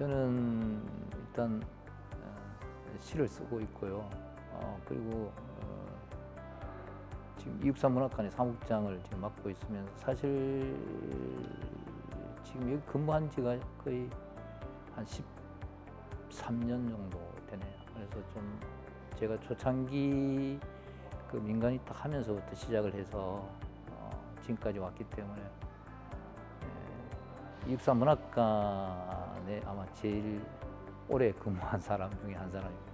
저는 일단 어, 시를 쓰고 있고요. 어, 그리고 어, 지금 이육사 문학관의 사무국장을 지금 맡고 있으면서 사실 지금 여기 근무한 지가 거의 한 13년 정도 되네요. 그래서 좀 제가 초창기 그 민간이 딱 하면서부터 시작을 해서 어, 지금까지 왔기 때문에 육사 문학관에 아마 제일 오래 근무한 사람 중에 한 사람입니다.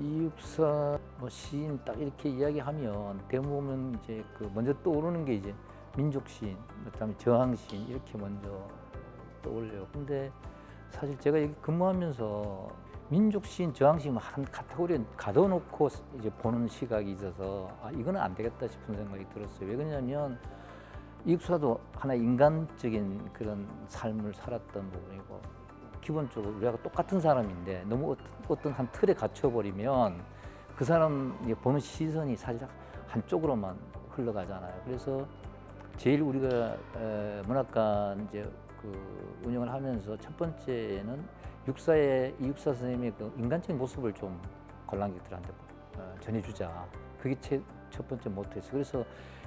이육사 뭐 시인 딱 이렇게 이야기하면 대부분 이제 그 먼저 떠오르는 게 이제 민족 시인, 그다음에 저항 시인 이렇게 먼저 떠올려요. 근데 사실 제가 여기 근무하면서 민족 시인, 저항 시인 한 카테고리에 가둬놓고 이제 보는 시각이 있어서 아 이거는 안 되겠다 싶은 생각이 들었어요. 왜 그러냐면 이육사도 하나 인간적인 그런 삶을 살았던 부분이고 기본적으로 우리가 똑같은 사람인데 너무 어떤, 한 틀에 갇혀버리면 그 사람 보는 시선이 사실 한쪽으로만 흘러가잖아요. 그래서 제일 우리가 에, 문학관 이제 그 운영을 하면서 첫 번째는 육사의 이 육사 선생님의 그 인간적인 모습을 좀 관람객들한테 어, 전해주자. 그게 제, 첫 번째 모토였어요. 그래서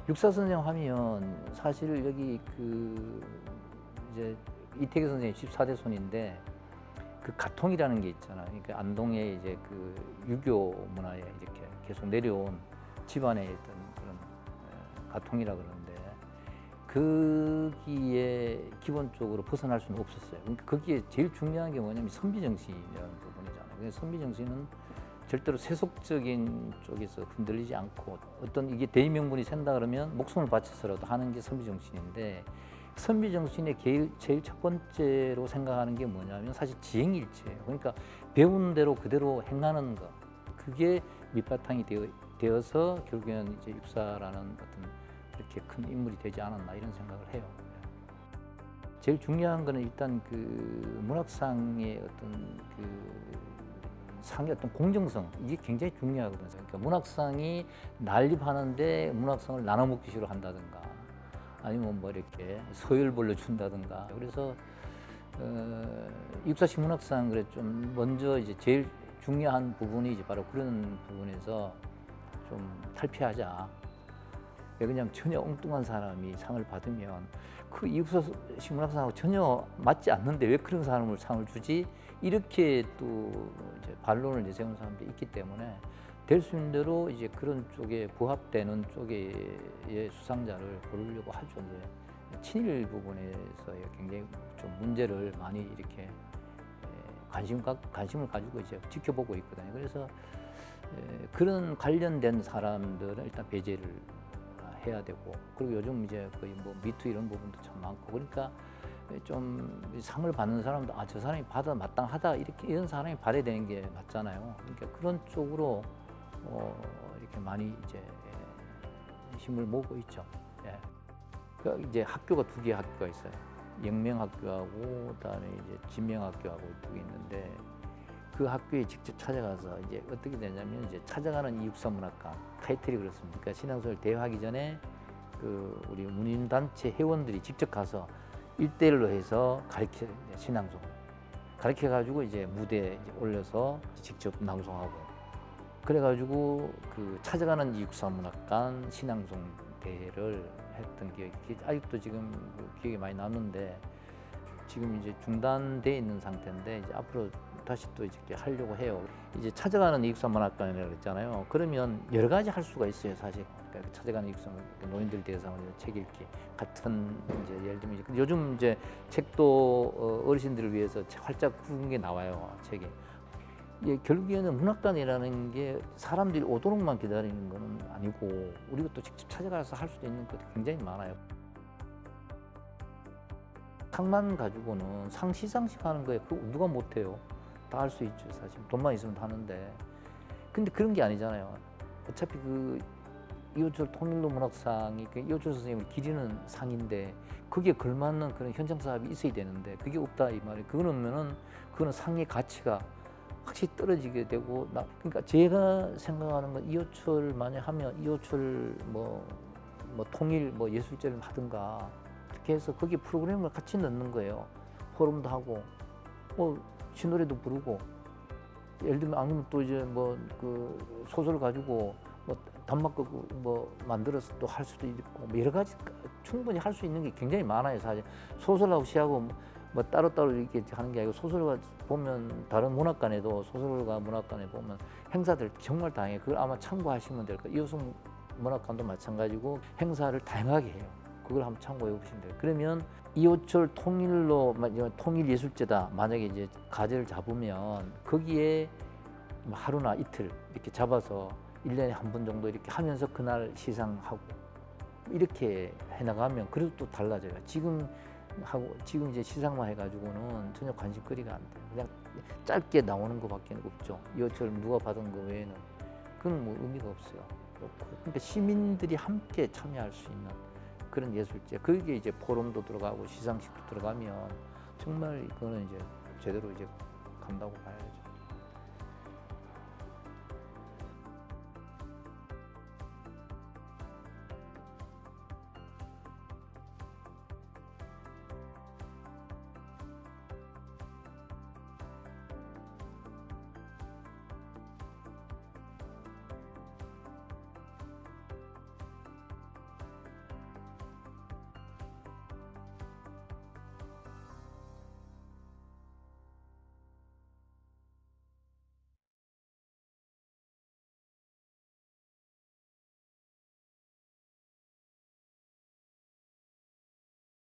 육사 선생 하면 사실 여기 그 이제 이태기 선생님 14대 손인데 그 가통이라는 게 있잖아요. 그러니까 안동에 이제 그 유교 문화에 이렇게 계속 내려온 집안의 어떤 그런 에, 가통이라 그러는데 거기에 기본적으로 벗어날 수는 없었어요. 그러니까 거기에 제일 중요한 게 뭐냐면 선비 정신이라는 부분이잖아요. 그래서 선비 정신은 절대로 세속적인 쪽에서 흔들리지 않고 어떤 이게 대의명분이 샌다 그러면 목숨을 바쳐서라도 하는 게 선비정신인데 선비정신의 제일, 제일 첫 번째로 생각하는 게 뭐냐면 사실 지행일체예요. 그러니까 배운 대로 그대로 행하는 것. 그게 밑바탕이 되어, 되어 서 결국에는 이제 육사라는 어떤 이렇게 큰 인물이 되지 않았나 이런 생각을 해요. 제일 중요한 거는 일단 그 문학상의 어떤 그 상의 어떤 공정성 이게 굉장히 중요하거든요. 그러니까 문학상이 난립하는데 문학상을 나눠 먹기 식으로 한다든가 아니면 뭐 이렇게 서열별로 준다든가 그래서 어, 육사식 문학상 그래 좀 먼저 이제 제일 중요한 부분이 이제 바로 그런 부분에서 좀 탈피하자. 왜 그러냐면 전혀 엉뚱한 사람이 상을 받으면 그 이육사식 문학상하고 전혀 맞지 않는데 왜 그런 사람을 상을 주지? 이렇게 또 이제 반론을 내세우는 사람도 있기 때문에 될 수 있는 대로 이제 그런 쪽에 부합되는 쪽의 수상자를 고르려고 하죠. 이제 친일 부분에서 굉장히 좀 문제를 많이 이렇게 에, 관심 가, 관심을 가지고 이제 지켜보고 있거든요. 그래서 에, 그런 관련된 사람들은 일단 배제를 해야 되고 그리고 요즘 이제 거의 뭐 미투 이런 부분도 참 많고 그러니까 좀 상을 받는 사람도 아 저 사람이 받아 마땅하다 이렇게 이런 사람이 받아야 되는 게 맞잖아요. 그러니까 그런 쪽으로 어, 이렇게 많이 이제 예, 힘을 모으고 있죠. 예. 그 이제 학교가 두 개 학교가 있어요. 영명학교하고 그다음에 이제 진명학교하고 두 개 있는데 그 학교에 직접 찾아가서 이제 어떻게 되냐면 이제 찾아가는 이육사 문학관 타이틀이 그렇습니다. 그러니까 신앙소를 대회하기 전에 그 우리 문인단체 회원들이 직접 가서 일대일로 해서 가르쳐 신앙송 가르쳐 가지고 이제 무대에 올려서 직접 낭송하고 그래 가지고 그 찾아가는 이육사 문학관 신앙송 대회를 했던 기억이 아직도 지금 그 기억이 많이 남는데 지금 이제 중단돼 있는 상태인데 이제 앞으로 다시 또 이렇게 하려고 해요. 이제 찾아가는 이육사 문학관이라고 그랬잖아요. 그러면 여러 가지 할 수가 있어요, 사실. 그러니까 찾아가는 문학관, 노인들 대상으로 책 읽기 같은 이제 예를 들면 이제 요즘 이제 책도 어, 어르신들을 위해서 책 활짝 구운 게 나와요, 책이. 예, 결국에는 문학관이라는 게 사람들이 오도록만 기다리는 거는 아니고 우리가 또 직접 찾아가서 할 수도 있는 것도 굉장히 많아요. 상만 가지고는 상시상식 하는 거에 그 누가 못해요. 다 할 수 있죠, 사실. 돈만 있으면 다 하는데. 근데 그런 게 아니잖아요. 어차피 그 이호철 통일로 문학상이 그 이호철 선생님을 기리는 상인데 그게 걸맞는 그런 현장 사업이 있어야 되는데 그게 없다 이 말이. 그거는 면은 그거는 상의 가치가 확실히 떨어지게 되고 나 그러니까 제가 생각하는 건 이호철 만약 하면 이호철 뭐, 뭐 통일 뭐 예술제를 하든가 그렇게 해서 거기 프로그램을 같이 넣는 거예요. 포럼도 하고 뭐 신노래도 부르고 예를 들면 아니면 또 이제 뭐 그 소설 가지고 뭐 단막극 뭐 만들어서 또 할 수도 있고 뭐 여러 가지 충분히 할 수 있는 게 굉장히 많아요 사실. 소설하고 시하고 뭐 따로따로 이렇게 하는 게 아니고 소설과 보면 다른 문학관에도 소설과 문학관에 보면 행사들 정말 다양해 그걸 아마 참고하시면 될 거예요. 이호성 문학관도 마찬가지고 행사를 다양하게 해요 그걸 한번 참고해 보시면 돼요 그러면 이호철 통일로 마- 통일 예술제다 만약에 이제 가제를 잡으면 거기에 뭐 하루나 이틀 이렇게 잡아서 일년에 한 번 정도 이렇게 하면서 그날 시상하고 이렇게 해나가면 그래도 또 달라져요. 지금 하고 지금 이제 시상만 해가지고는 전혀 관심거리가 안 돼요. 그냥 짧게 나오는 것밖에 없죠. 이것처럼 누가 받은 거 외에는 그건 뭐 의미가 없어요. 그러니까 시민들이 함께 참여할 수 있는 그런 예술제. 그게 이제 포럼도 들어가고 시상식도 들어가면 정말 이거는 이제 제대로 이제 간다고 봐야죠.